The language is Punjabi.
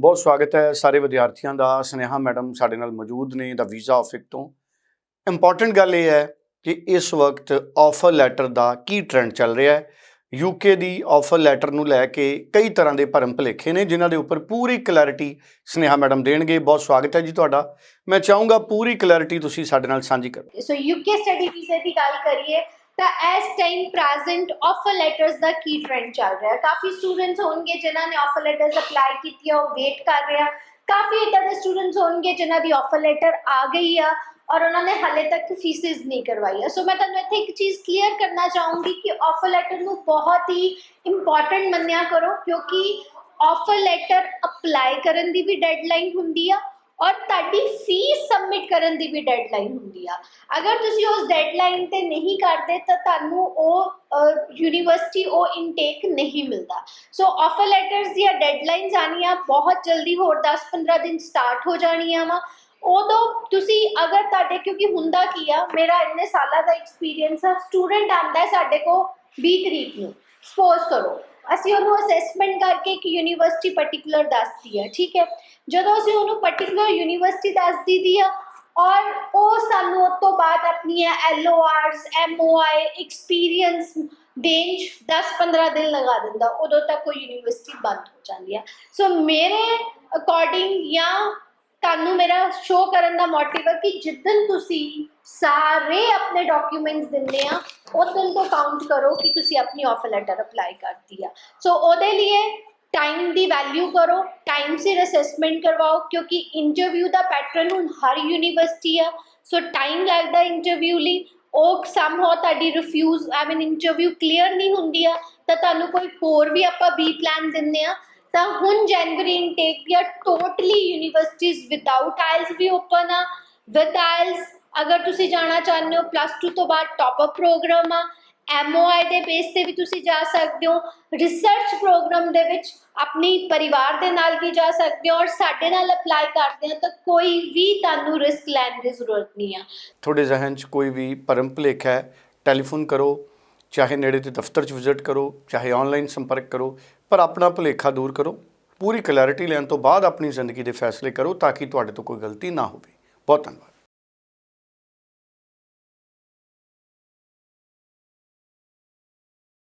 ਬਹੁਤ ਸਵਾਗਤ ਹੈ ਸਾਰੇ ਵਿਦਿਆਰਥੀਆਂ ਦਾ। ਸਨੇਹਾ ਮੈਡਮ ਸਾਡੇ ਨਾਲ ਮੌਜੂਦ ਨੇ ਦਾ ਵੀਜ਼ਾ ਆਫਿਕ ਤੋਂ। ਇੰਪੋਰਟੈਂਟ ਗੱਲ ਇਹ ਹੈ ਕਿ ਇਸ ਵਕਤ ਆਫਰ ਲੈਟਰ ਦਾ ਕੀ ਟ੍ਰੈਂਡ ਚੱਲ ਰਿਹਾ ਹੈ। ਯੂਕੇ ਦੀ ਆਫਰ ਲੈਟਰ ਨੂੰ ਲੈ ਕੇ ਕਈ ਤਰ੍ਹਾਂ ਦੇ ਭਰਮ ਭੁਲੇਖੇ ਨੇ, ਜਿਨ੍ਹਾਂ ਦੇ ਉੱਪਰ ਪੂਰੀ ਕਲੈਰਿਟੀ ਸਨੇਹਾ ਮੈਡਮ ਦੇਣਗੇ। ਬਹੁਤ ਸਵਾਗਤ ਹੈ ਜੀ ਤੁਹਾਡਾ। ਮੈਂ ਚਾਹੂੰਗਾ ਪੂਰੀ ਕਲੈਰਿਟੀ ਤੁਸੀਂ ਸਾਡੇ ਨਾਲ ਸਾਂਝੀ ਕਰੋ। ਸੋ ਯੂਕੇ ਸਟੱਡੀ ਵੀਜ਼ੇ ਦੀ ਗੱਲ ਕਰੀਏ ਤਾਂ ਇਸ ਟਾਈਮ ਪ੍ਰੈਜ਼ੈਂਟ ਆਫਰ ਲੈਟਰਸ ਦਾ ਕੀ ਟ੍ਰੈਂਡ ਚੱਲ ਰਿਹਾ ਹੈ? ਕਾਫੀ ਸਟੂਡੈਂਟਸ ਹੋਣਗੇ ਜਿਨ੍ਹਾਂ ਨੇ ਆਫਰ ਲੈਟਰਸ ਅਪਲਾਈ ਕੀਤੀ ਆ ਉਹ ਵੇਟ ਕਰ ਰਹੇ ਆ। ਕਾਫੀ ਇਦਾਂ ਦੇ ਸਟੂਡੈਂਟਸ ਹੋਣਗੇ ਜਿਨ੍ਹਾਂ ਦੀ ਆਫਰ ਲੈਟਰ ਆ ਗਈ ਆ ਔਰ ਉਹਨਾਂ ਨੇ ਹਾਲੇ ਤੱਕ ਫੀਸਿਸ ਨਹੀਂ ਕਰਵਾਈ ਸੋ ਮੈਂ ਤੁਹਾਨੂੰ ਇੱਥੇ ਇੱਕ ਚੀਜ਼ ਕਲੀਅਰ ਕਰਨਾ ਚਾਹੂੰਗੀ ਕਿ ਆਫਰ ਲੈਟਰ ਨੂੰ ਬਹੁਤ ਹੀ ਇੰਪੋਰਟੈਂਟ ਮੰਨਿਆ ਕਰੋ ਕਿਉਂਕਿ ਆਫਰ ਲੈਟਰ ਅਪਲਾਈ ਕਰਨ ਦੀ ਵੀ ਡੈਡਲਾਈਨ ਹੁੰਦੀ ਆ ਔਰ ਤੁਹਾਡੀ ਫੀਸ ਸਬਮਿਟ ਕਰਨ ਦੀ ਵੀ ਡੈਡਲਾਈਨ ਹੁੰਦੀ ਆ। ਅਗਰ ਤੁਸੀਂ ਉਸ ਡੈਡਲਾਈਨ ਤੇ ਨਹੀਂ ਕਰਦੇ, ਤਾਂ ਤੁਹਾਨੂੰ ਉਹ ਯੂਨੀਵਰਸਿਟੀ ਉਹ ਇਨਟੇਕ ਨਹੀਂ ਮਿਲਦਾ। ਸੋ ਆਫਰ ਲੈਟਰਸ ਦੀਆਂ ਡੈਡਲਾਈਨਸ ਆਣੀਆਂ ਬਹੁਤ ਜਲਦੀ ਹੋਰ 10-15 ਦਿਨ ਸਟਾਰਟ ਹੋ ਜਾਣੀਆਂ ਵਾ। ਉਦੋਂ ਤੁਸੀਂ ਅਗਰ ਤੁਹਾਡੇ, ਕਿਉਂਕਿ ਹੁੰਦਾ ਕੀ ਆ, ਮੇਰਾ ਇੰਨੇ ਸਾਲਾਂ ਦਾ ਐਕਸਪੀਰੀਅੰਸ ਆ ਸਟੂਡੈਂਟ ਆਂਦਾ ਸਾਡੇ ਕੋਲ 20 ਤਰੀਕ ਨੂੰ। ਸਪੋਜ਼ ਕਰੋ, ਅਸੀਂ ਉਹਨੂੰ ਅਸੈਸਮੈਂਟ ਕਰਕੇ ਇੱਕ ਯੂਨੀਵਰਸਿਟੀ ਪਾਰਟਿਕੂਲਰ ਦੱਸਦੀ ਹੈ ਠੀਕ ਹੈ? ਜਦੋਂ ਅਸੀਂ ਉਹਨੂੰ ਪਾਰਟਿਕੂਲਰ ਯੂਨੀਵਰਸਿਟੀ ਦੱਸ ਦਿੱਤੀ ਆ, ਔਰ ਉਹ ਸਾਨੂੰ ਉਸ ਤੋਂ ਬਾਅਦ ਆਪਣੀਆਂ ਐਲਓਆਰਸ ਐਮਓਆਈ ਐਕਸਪੀਰੀਅੰਸ ਦੇਣ 'ਚ 10-15 ਦਿਨ ਲਗਾ ਦਿੰਦਾ, ਉਦੋਂ ਤੱਕ ਉਹ ਯੂਨੀਵਰਸਿਟੀ ਬੰਦ ਹੋ ਜਾਂਦੀ ਆ। ਸੋ ਮੇਰੇ ਅਕੋਰਡਿੰਗ ਜਾਂ ਤੁਹਾਨੂੰ ਮੇਰਾ ਸ਼ੋਅ ਕਰਨ ਦਾ ਮੋਟਿਵ ਹੈ ਕਿ ਜਿੱਦਨ ਤੁਸੀਂ ਸਾਰੇ ਆਪਣੇ ਡਾਕੂਮੈਂਟਸ ਦਿੰਦੇ ਆ ਉਸ ਦਿਨ ਤੋਂ ਕਾਊਂਟ ਕਰੋ ਕਿ ਤੁਸੀਂ ਆਪਣੀ ਆਫਰ ਲੈਟਰ ਅਪਲਾਈ ਕਰਤੀ ਆ। ਸੋ ਉਹਦੇ ਲਈ ਟਾਈਮ ਦੀ ਵੈਲਿਊ ਕਰੋ ਟਾਈਮ ਸਿਰ ਅਸੈਸਮੈਂਟ ਕਰਵਾਓ, ਕਿਉਂਕਿ ਇੰਟਰਵਿਊ ਦਾ ਪੈਟਰਨ ਹੁਣ ਹਰ ਯੂਨੀਵਰਸਿਟੀ ਆ। ਸੋ ਟਾਈਮ ਲੱਗਦਾ ਇੰਟਰਵਿਊ ਲਈ। ਉਹ ਸਮਹਾਉ ਤੁਹਾਡੀ refuse I mean interview clear ਨਹੀਂ ਹੁੰਦੀ ਆ, ਤਾਂ ਤੁਹਾਨੂੰ ਕੋਈ ਹੋਰ ਵੀ ਆਪਾਂ ਬੀ ਪਲਾਨ ਦਿੰਦੇ ਆ। ਤਾਂ ਹੁਣ ਜਨਵਰੀ ਇਨਟੇਕ ਦੀਆਂ ਟੋਟਲੀ ਯੂਨੀਵਰਸਿਟੀਜ਼ ਵਿਦਆਊਟ ਆਇਲਸ ਵੀ ਓਪਨ ਆ। ਵਿਦ ਆਇਲਸ ਅਗਰ ਤੁਸੀਂ ਜਾਣਾ ਚਾਹੁੰਦੇ ਹੋ ਪਲੱਸ 2 ਤੋਂ ਬਾਅਦ ਟਾਪ ਅਪ ਪ੍ਰੋਗਰਾਮ ਆ। ਐਮਓਆਈ ਦੇ ਬੇਸ ਤੇ ਵੀ ਤੁਸੀਂ ਜਾ ਸਕਦੇ ਹੋ ਰਿਸਰਚ ਪ੍ਰੋਗਰਾਮ ਦੇ ਵਿੱਚ ਆਪਣੀ ਪਰਿਵਾਰ ਦੇ ਨਾਲ ਵੀ ਜਾ ਸਕਦੇ ਹੋ ਔਰ ਸਾਡੇ ਨਾਲ ਅਪਲਾਈ ਕਰਦੇ ਆ ਤਾਂ ਕੋਈ ਵੀ ਤੁਹਾਨੂੰ ਰਿਸਕ ਲੈਣ ਦੀ ਜ਼ਰੂਰਤ ਨਹੀਂ ਆ। ਤੁਹਾਡੇ ਜ਼ਿਹਨ 'ਚ ਕੋਈ ਵੀ ਭਰਮ ਭੁਲੇਖਾ ਹੈ ਟੈਲੀਫੋਨ ਕਰੋ, ਚਾਹੇ ਨੇੜੇ ਦੇ ਦਫ਼ਤਰ 'ਚ ਵਿਜ਼ਿਟ ਕਰੋ, ਚਾਹੇ ਆਨਲਾਈਨ ਸੰਪਰਕ ਕਰੋ, ਪਰ ਆਪਣਾ ਭੁਲੇਖਾ ਦੂਰ ਕਰੋ, ਪੂਰੀ ਕਲੈਰਿਟੀ ਲੈਣ ਤੋਂ ਬਾਅਦ ਆਪਣੀ ਜ਼ਿੰਦਗੀ ਦੇ ਫੈਸਲੇ ਕਰੋ ਤਾਂ ਕਿ ਤੁਹਾਡੇ ਤੋਂ ਕੋਈ ਗਲਤੀ ਨਾ ਹੋਵੇ। ਬਹੁਤ ਧੰਨਵਾਦ।